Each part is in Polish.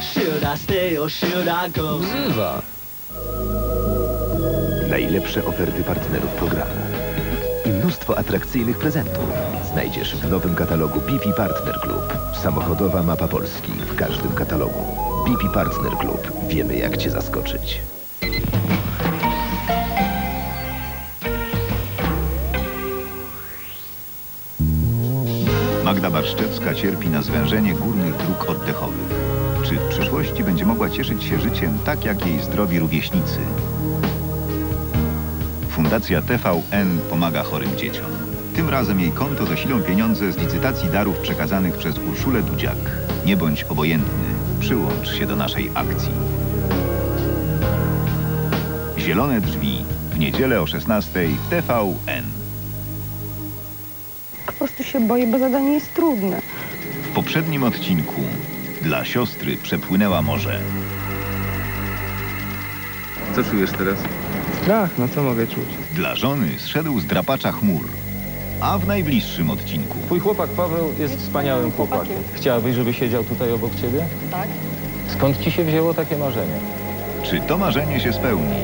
Should I stay or should I go? Wzywa. Najlepsze oferty partnerów programu. I mnóstwo atrakcyjnych prezentów znajdziesz w nowym katalogu BP Partner Club. Samochodowa mapa Polski w każdym katalogu. BP Partner Club. Wiemy jak Cię zaskoczyć. Magda Barszczewska cierpi na zwężenie górnych dróg oddechowych. Czy w przyszłości będzie mogła cieszyć się życiem tak jak jej zdrowi rówieśnicy? Fundacja TVN pomaga chorym dzieciom. Tym razem jej konto zasilą pieniądze z licytacji darów przekazanych przez Urszulę Dudziak. Nie bądź obojętny, przyłącz się do naszej akcji. Zielone drzwi w niedzielę o 16 w TVN. Po prostu się boję, bo zadanie jest trudne. W poprzednim odcinku dla siostry przepłynęła morze. Co czujesz teraz? Strach, no co mogę czuć? Dla żony zszedł z drapacza chmur. A w najbliższym odcinku Twój chłopak Paweł jest wspaniałym chłopakiem. Chciałabyś, żeby siedział tutaj obok ciebie? Tak. Skąd ci się wzięło takie marzenie? Czy to marzenie się spełni?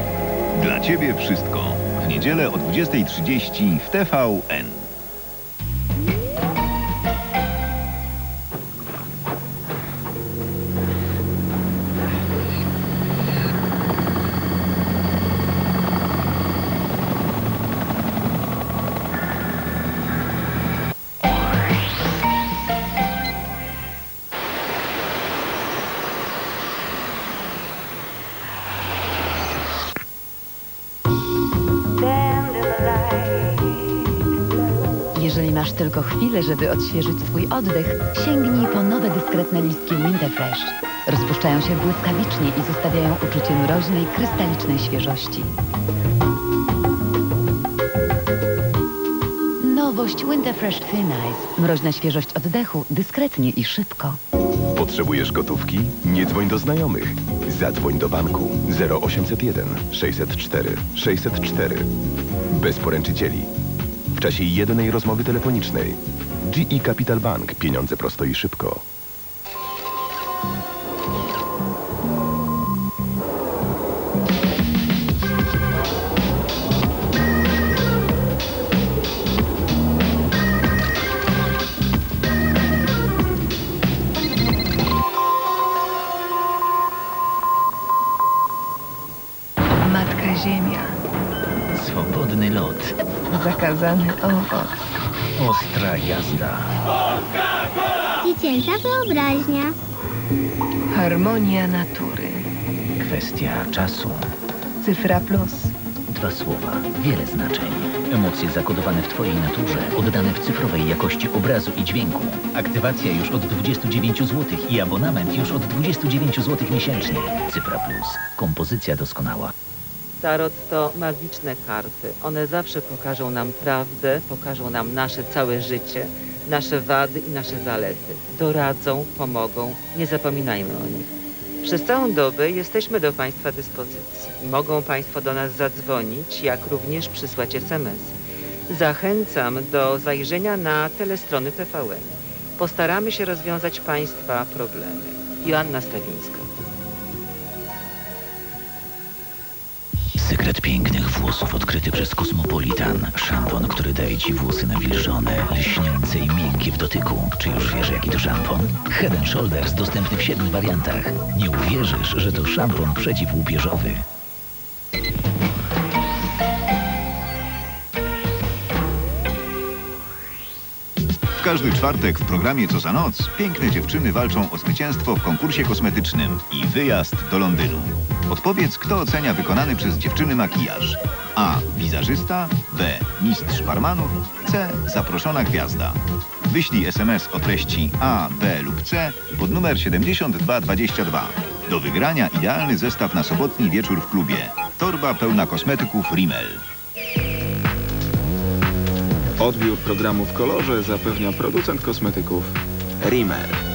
Dla ciebie wszystko. W niedzielę o 20.30 w TVN. Jeżeli masz tylko chwilę, żeby odświeżyć swój oddech, sięgnij po nowe dyskretne listki Winterfresh. Rozpuszczają się błyskawicznie i zostawiają uczucie mroźnej, krystalicznej świeżości. Nowość Winterfresh Thin Ice. Mroźna świeżość oddechu, dyskretnie i szybko. Potrzebujesz gotówki? Nie dzwoń do znajomych. Zadzwoń do banku 0801 604 604. Bez poręczycieli. Czasie jednej rozmowy telefonicznej. GE Capital Bank. Pieniądze prosto i szybko. Matka Ziemia, Swobodny lot, zakazany owoc. ostra jazda. Dziecięca wyobraźnia. Harmonia natury. Kwestia czasu. Cyfra plus. Dwa słowa, wiele znaczeń. Emocje zakodowane w Twojej naturze, oddane w cyfrowej jakości obrazu i dźwięku. Aktywacja już od 29 zł i abonament już od 29 zł miesięcznie. Cyfra Plus. Kompozycja doskonała. Tarot to magiczne karty. One zawsze pokażą nam prawdę, pokażą nam nasze całe życie, nasze wady i nasze zalety. Doradzą, pomogą, nie zapominajmy o nich. Przez całą dobę jesteśmy do Państwa dyspozycji. Mogą Państwo do nas zadzwonić, jak również przysłać SMS. Zachęcam do zajrzenia na telestrony TVN. Postaramy się rozwiązać Państwa problemy. Joanna Stawińska. Sekret pięknych włosów odkryty przez Kosmopolitan. Szampon, który daje Ci włosy nawilżone, lśniące i miękkie w dotyku. Czy już wiesz, jaki to szampon? Head Shoulders dostępny w siedmiu wariantach. Nie uwierzysz, że to szampon przeciwłupieżowy. W każdy czwartek w programie Co za noc piękne dziewczyny walczą o zwycięstwo w konkursie kosmetycznym i wyjazd do Londynu. Odpowiedz, kto ocenia wykonany przez dziewczyny makijaż. A. Wizażysta. B. Mistrz barmanów. C. Zaproszona gwiazda. Wyślij SMS o treści A, B lub C pod numer 7222. Do wygrania idealny zestaw na sobotni wieczór w klubie. Torba pełna kosmetyków Rimmel. Odbiór programu w kolorze zapewnia producent kosmetyków Rimmel.